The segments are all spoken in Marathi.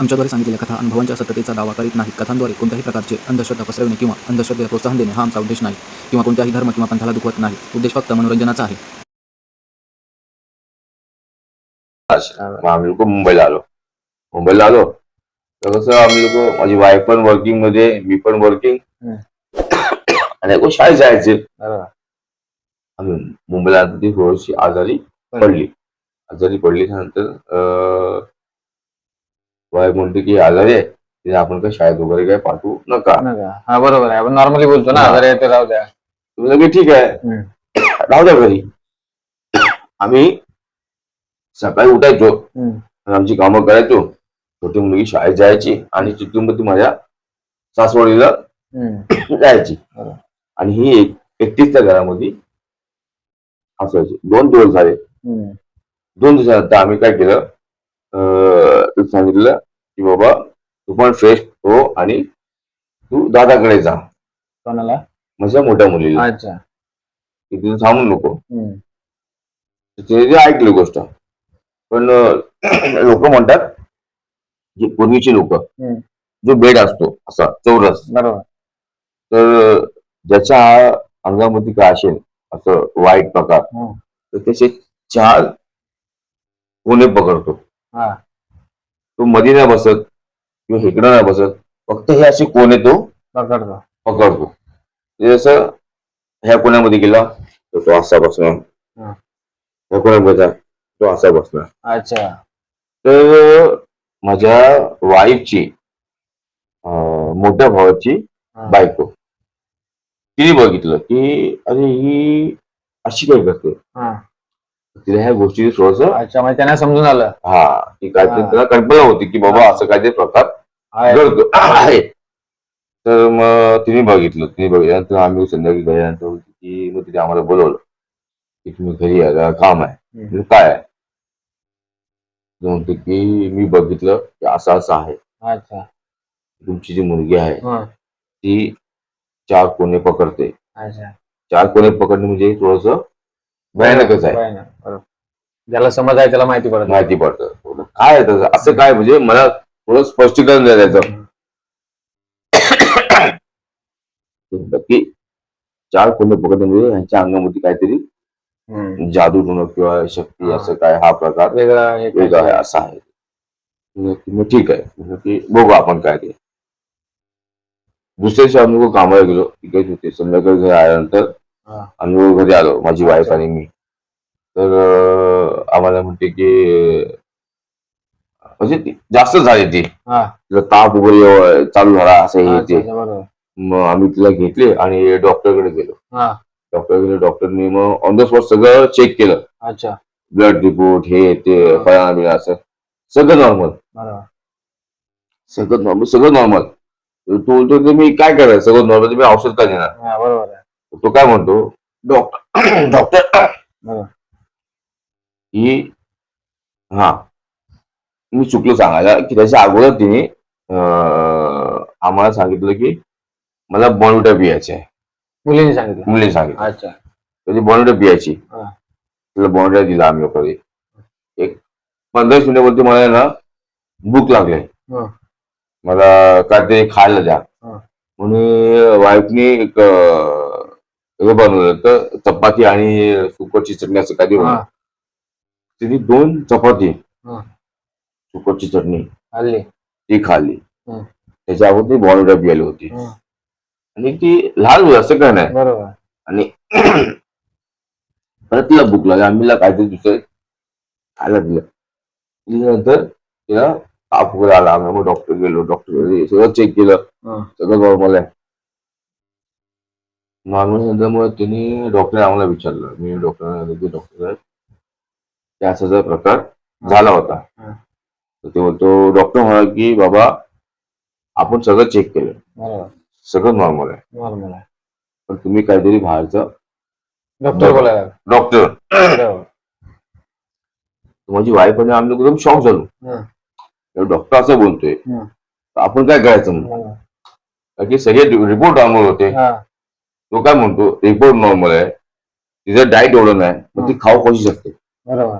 आमच्याद्वारे सांगितलेल्या कथा अनुभवांच्या सत्यतेचा दावा करीत नाहीत. कथांद्वारे कोणत्याही प्रकारचे अंधश्रद्धा पसरवणे किंवा अंधश्रद्धेला प्रोत्साहन देणे हा आमचा उद्देश नाही किंवा कोणत्याही धर्म किंवा पंथाला दुखवत नाही. उद्देश फक्त मनोरंजनाचा आहे. आम्ही लोक मुंबईला आलो. मुंबईला आलो. तर कसं आम्ही लोक माझी वाईफ पण वर्किंगमध्ये मी पण वर्किंग. आणि शाळेत जायचे. आम्ही मुंबईला ती थोडीशी आजारी पडली. आजारी पडली नंतर वाईफ म्हणते की आजारी आहे तिला आपण काय शाळेत वगैरे काय पाठवू नका? हा बरोबर आहे आपण नॉर्मली बोलतो ना. आजारी आहे ते राहू द्या तुम्ही लगे ठीक आहे हम्म. राहू द्या घरी आम्ही सकाळी उठायचो हम्म. आणि आमची कामं करायचो छोटी मुलगी शाळेत जायची आणि तिथून मग ती माझ्या सासवडीला हम्म. जायची बरोबर. आणि ही एक एकटीच त्या घरामध्ये असायची दोन दिवस झाले हम्म. दोन दिवसानंतर आम्ही काय केलं अं, सांगितलं की बाबा तू पण फ्रेश हो आणि तू दादाकडे जा. कोणाला? माझ्या मोठ्या मुलीला. अच्छा. की तिथे थांबू नको. हम्म. ते ऐकली गोष्ट. पण लोक म्हणतात जे पूर्वीची लोक हम्म. जो बेड असतो असा चौरस. बरोबर. तर ज्याच्या अंगामध्ये काय असेल असं वाईट प्रकार हम्म. तर त्याचे चार कोणे पकडतो. हा. तो मध्ये नाही बसत किंवा हेकडं नाही बसत फक्त हे असे कोणे तो? पकडतो. पकडतो. ते जसं ह्या कोण्यामध्ये गेला तर तो असा बसणार. हा. ह्या कोण्यामध्ये तो असा बसणार. अच्छा. तर माझ्या वाईफची मोठ्या भावाची हा. बायको. तिने बघितलं की अरे ही अशी काय करते? हा. तिला ह्या गोष्टी थोडस अच्छा म्हणजे त्यांना समजून आलं. हा ती काय हा. त्याला कल्पना होती की बाबा असं काहीतरी प्रकार आहे. घडतो. आहे. तर मग तिने बघितलं तिने बघितल्यानंतर आम्ही संध्याकाळी होती की मग तिने आम्हाला बोलवलं की तुम्ही घरी या जरा काम आहे. हम्म. म्हणलं, काय आहे? ती म्हणते की मी बघितलं की असं असं आहे. अच्छा. तुमची जी मुलगी आहे हा. ती चार कोणे पकडते. अच्छा. चार कोणे पकडणे म्हणजे थोडस भयानकच आहे. भयानक. बरोबर. ज्याला समज आहे त्याला माहिती पडत माहिती पडतं. काय आहे त्याचं? असं काय म्हणजे मला थोडं स्पष्टीकरण द्या त्याचं. की चार कोणे पकडणे म्हणजे यांच्या अंगामध्ये काहीतरी हम्म. जादू गुण किंवा शक्ती. असं काय हा प्रकार वेगळा हे वेगळा आहे असा आहे. म्हणलं की मग ठीक आहे. म्हणलं की बघू आपण काय ते. दुसऱ्या दिवशी आम्ही लोकं कामाला गेलो. तिकडे होते संध्याकाळी घरी आल्यानंतर. आम्ही घरी आलो माझी वाईफ आणि मी. तर आम्हाला म्हणते की म्हणजे ती जास्त झाली ती. तिला ताप वगैरे चालू झाला असं हे ते. मग आम्ही तिला घेतले आणि डॉक्टरकडे गेलो. हा. डॉक्टरकडे डॉक्टरने मग ऑन द स्पॉट सगळं चेक केलं. अच्छा. ब्लड रिपोर्ट हे ते फळाना बिळा असं. सगळं नॉर्मल सगळं नॉर्मल सगळं नॉर्मल तो बोलतो मी काय करायचं? सगळं नॉर्मल मी औषध का देणार? बरोबर आहे. तो काय म्हणतो? डॉक्टर. डॉक्टर की हा. मी चुकलो सांगायला की त्याच्या अगोदर तिने आम्हाला सांगितलं की मला बॉन्डुटा पियायची आहे. मुलीने सांगितलं? मुलीने सांगितलं. अच्छा. त्याची बॉन्डुटा पियायची. हा. तिला बॉन्डुटा दिला आम्ही लोकांनी. एक पंधरा मिनिटावरती मला ना भूक लागली. हा. मला काहीतरी खायला द्या. हा. म्हणून वाईफने एक हे बनवलं होतं चपाती आणि सुकटची चटणी असं हा. बनवलं. तिने दोन चपाती. सुकटची चटणी. हल्ली ती खाल्ली. त्याच्या अगोदर बॉन्डुटा पियाली होती. आणि ती लहान होती असं काय नाही. बरोबर. आणि परत तिला भूक लागली. आम्ही काहीतरी दुसरं खायला दिलं. दिल्यानंतर तिला ताप वगैरे आला. आम्ही डॉक्टर गेलो. डॉक्टर सगळं चेक केलं. सगळं नॉर्मल आहे. नॉर्मल मग त्यांनी डॉक्टर आम्हाला विचारलं. मी डॉक्टर डॉक्टर त्या असा प्रकार झाला होता. तर ते बोलतो डॉक्टर म्हणाला की बाबा आपण सगळं चेक केलं. सगळं नॉर्मल आहे. नॉर्मल आहे. पण तुम्ही काहीतरी बाहेरचं डॉक्टर बोलायला डॉक्टर. माझी वाईफ आणि आम्ही एकदम शॉक झालो. डॉक्टर असं बोलतोय आपण काय करायचं की सगळे रिपोर्ट नॉर्मल होते. तो काय म्हणतो रिपोर्ट नॉर्मल आहे तिचं डाएट एवढं नाही मग ती खाऊ कशी शकते? बरोबर.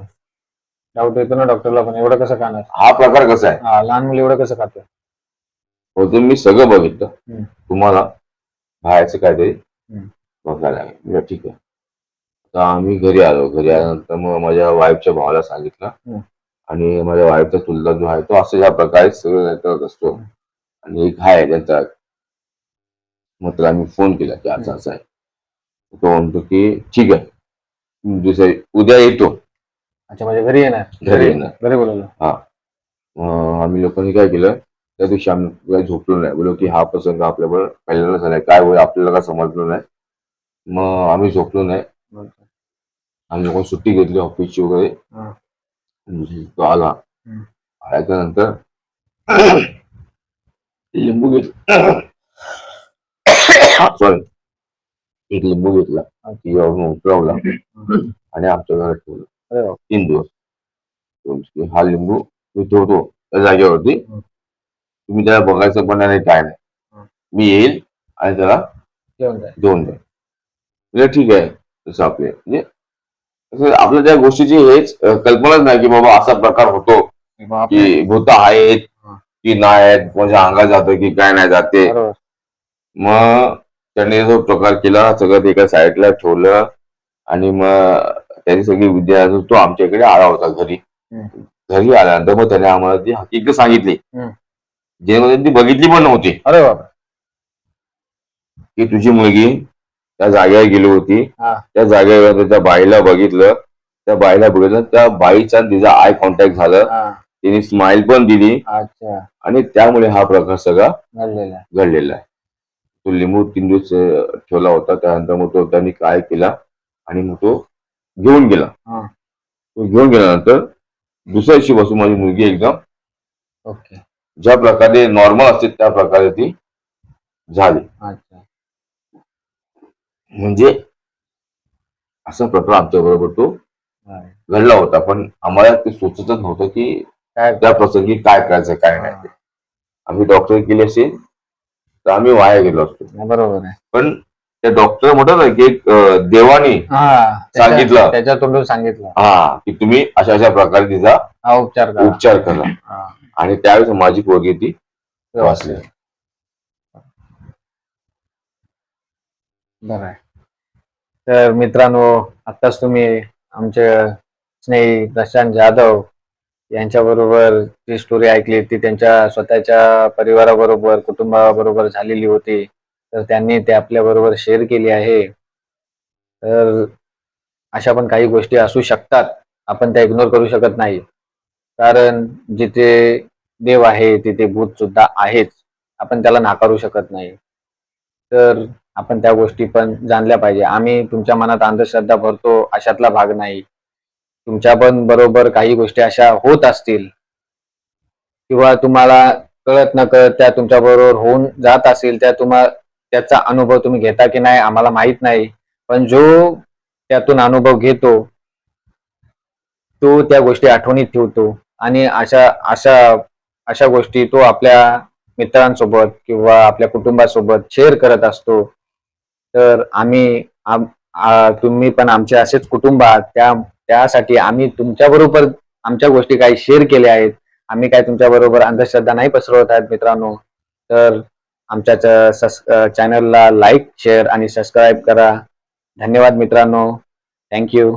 डाऊट येतो ना डॉक्टरला पण एवढं कसं खाणार? हा प्रकार कसा आहे? हा, लहान मुलं एवढं कसं खातं? होतं मी सगळं बघितलं. हम्म. तुम्हाला बाहेरचं काहीतरी हम्म. बघायला लागेल. म्हटलं ठीक आहे. तर आम्ही घरी आलो. घरी आल्यानंतर मग माझ्या वाईफच्या भावाला सांगितलं. हम्म. आणि माझ्या वाईफचा चुलता जो आहे तो असं ज्या प्रकारे सगळं करत असतो. आणि एक आहे त्यांचा मग त्याला मी फोन केला की असं असं आहे. तो म्हणतो की ठीक आहे. दुसऱ्या उद्या येतो. अच्छा म्हणजे घरी येणार? घरी येणार. घरी बोलवलं. मग आम्ही लोकांनी काय केलं त्या दिवशी आम्ही काही झोपलो नाही. बोलो की हा प्रसंग आपल्याबरोबर पहिल्यांदा झालाय काय होईल आपल्याला काय समजलं नाही. मग आम्ही झोपलो नाही. आम्ही लोक सुट्टी घेतली ऑफिसची वगैरे. हा. दुसऱ्या दिवशी तो आला. हम्म. आल्याच्यानंतर लिंबू घेतला. सॉरी एक लिंबू घेतला तिच्यावरून उतरवला. आणि आमच्या घरात ठेवला. तीन दिवस. हा लिंबू मी ठेवतो त्या जागेवरती. तुम्ही त्याला बघायचं पण नाही काय नाही. मी येईल आणि त्याला देऊन द्या म्हणजे ठीक आहे. तसं आपले. म्हणजे आपल्या त्या गोष्टीची हेच कल्पनाच नाही की बाबा असा प्रकार होतो की भूत आहेत. की नाही आहेत कोणाच्या अंगात जातं की काय नाही जाते. मग त्याने जो प्रकार केला सगळं एका साईडला ठेवलं आणि मग त्याची सगळी विद्या तो आमच्याकडे आला होता घरी. घरी आल्यानंतर मग त्याने आम्हाला ती हकीकत सांगितली. जेमध्ये ती बघितली पण नव्हती. अरे बाबा की तुझी मुलगी त्या जागेवर गेली होती. त्या जागेवर त्या बाईला बघितलं. त्या बाईला बघितलं त्या बाईचा तिचा आय कॉन्टॅक्ट झालं. तिने स्माइल पण दिली. अच्छा. आणि त्यामुळे हा प्रकार सगळा घडलेला आहे. तो लिंबू तीन दिवस ठेवला होता. त्यानंतर मग तो त्यांनी काय केला आणि मग तो घेऊन गेला. तो घेऊन गेल्यानंतर दुसऱ्या दिवशी बसून माझी मुलगी एकदम ओके. ज्या प्रकारे नॉर्मल असते त्या प्रकारे ती झाली. अच्छा. म्हणजे असा प्रकार आमच्या बरोबर तो. घडला होता. पण आम्हाला ते सुचतच नव्हतं की काय? त्या प्रसंगी काय करायचं काय नाही. आम्ही डॉक्टर केले असेल तर आम्ही वाया गेलो असतो. बरोबर आहे. पण त्या डॉक्टर म्हणतात ना की एक देवानी हा त्याच्या- सांगितलं. त्याच्या तोंडून सांगितलं. हा की तुम्ही अशा अशा प्रकारे तिचा हा उपचार करा. उपचार करा. हा. आणि त्यावेळेस माझी पोरगी ती वाचली. बरं आहे. तर मित्रांनो आत्ताच तुम्ही आमचे स्नेही प्रशांत जाधव यांच्याबरोबर जी स्टोरी ऐकली ती त्यांच्या स्वतःच्या परिवाराबरोबर कुटुंबाबरोबर झालेली होती. तर त्यांनी ते आपल्याबरोबर शेअर केली आहे. तर अशा पण काही गोष्टी असू शकतात. आपण त्या इग्नोर करू शकत नाही. कारण जिथे देव आहे तिथे भूत सुद्धा आहेच. आपण त्याला नाकारू शकत नाही. तर आपण त्या गोष्टी पण जाणल्या पाहिजे. आम्ही तुमच्या मनात अंधश्रद्धा भरतो अशातला भाग नाही. तुमच्या पण बरोबर काही गोष्टी अशा होत असतील. किंवा तुम्हाला कळत न कळत त्या तुमच्या बरोबर होऊन जात असेल त्या तुम्हा त्याचा अनुभव तुम्ही घेता की नाही आम्हाला माहीत नाही. पण जो त्यातून अनुभव घेतो तो त्या गोष्टी आठवणीत ठेवतो. आणि अशा अशा अशा गोष्टी तो आपल्या मित्रांसोबत किंवा आपल्या कुटुंबासोबत शेअर करत असतो. तर आम्ही आम- तुम्ही पण आमचे असेच कुटुंब आहात. त्या त्यासाठी आम्ही तुमच्या बरोबर आमच्या गोष्टी काही शेअर केल्या आहेत. आम्ही काय तुमच्या बरोबर अंधश्रद्धा नाही पसरवत आहेत मित्रांनो. तर आमच्या चॅनलला लाईक शेअर आणि सबस्क्राईब करा. धन्यवाद मित्रांनो. थँक्यू